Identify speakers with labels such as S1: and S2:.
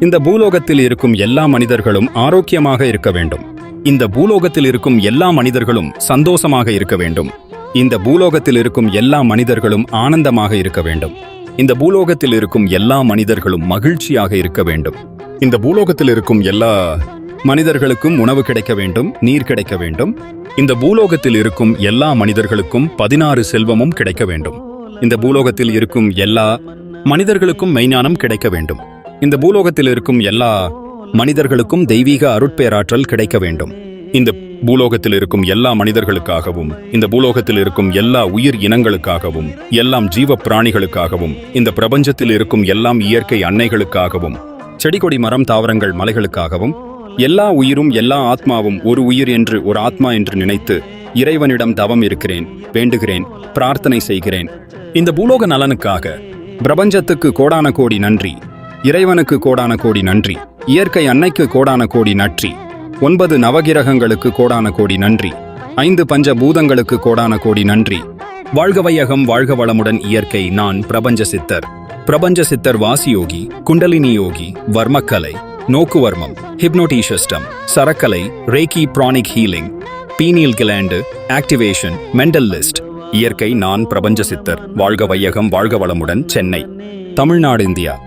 S1: இந்த பூலோகத்தில் இருக்கும் எல்லா மனிதர்களும் ஆரோக்கியமாக இருக்க வேண்டும். இந்த பூலோகத்தில் இருக்கும் எல்லா மனிதர்களும் சந்தோஷமாக இருக்க வேண்டும். இந்த பூலோகத்தில் இருக்கும் எல்லா மனிதர்களும் ஆனந்தமாக இருக்க வேண்டும். இந்த பூலோகத்தில் இருக்கும் எல்லா மனிதர்களும் மகிழ்ச்சியாக இருக்க வேண்டும். இந்த பூலோகத்தில் இருக்கும் எல்லா மனிதர்களுக்கும் உணவு கிடைக்க வேண்டும் நீர் கிடைக்க வேண்டும். இந்த பூலோகத்தில் இருக்கும் எல்லா மனிதர்களுக்கும் பதினாறு செல்வமும் கிடைக்க வேண்டும். இந்த பூலோகத்தில் இருக்கும் எல்லா மனிதர்களுக்கும் மெய்ஞானம் கிடைக்க வேண்டும். இந்த பூலோகத்தில் இருக்கும் எல்லா மனிதர்களுக்கும் தெய்வீக அருட்பேராற்றல் கிடைக்க வேண்டும். இந்த பூலோகத்தில் இருக்கும் எல்லா மனிதர்களுக்காகவும் இந்த பூலோகத்தில் இருக்கும் எல்லா உயிர் இனங்களுக்காகவும் எல்லாம் ஜீவ பிராணிகளுக்காகவும் இந்த பிரபஞ்சத்தில் இருக்கும் எல்லாம் இயற்கை அன்னைகளுக்காகவும் செடி கொடி மரம் தாவரங்கள் மலைகளுக்காகவும் எல்லா உயிரும் எல்லா ஆத்மாவும் ஒரு உயிர் என்று ஒரு ஆத்மா என்று நினைத்து இறைவனிடம் தவம் இருக்கிறேன் வேண்டுகிறேன் பிரார்த்தனை செய்கிறேன். இந்த பூலோக நலனுக்காக பிரபஞ்சத்துக்கு கோடான கோடி நன்றி. இறைவனுக்கு கோடான கோடி நன்றி. இயற்கை அன்னைக்கு கோடான கோடி நன்றி. ஒன்பது நவகிரகங்களுக்கு கோடான கோடி நன்றி. ஐந்து பஞ்ச பூதங்களுக்கு கோடான கோடி நன்றி. வாழ்க வையகம் வாழ்க வளமுடன் இயற்கை நான் பிரபஞ்ச சித்தர். பிரபஞ்ச சித்தர் வாசியோகி குண்டலினி யோகி வர்மக்கலை நோக்குவர்மம் hypnotism சரக்கலை reiki pranic healing pineal gland activation mental list. இயற்கை நான் பிரபஞ்ச சித்தர். வாழ்க வையகம் வாழ்க வளமுடன் சென்னை. தமிழ்நாடு இந்தியா.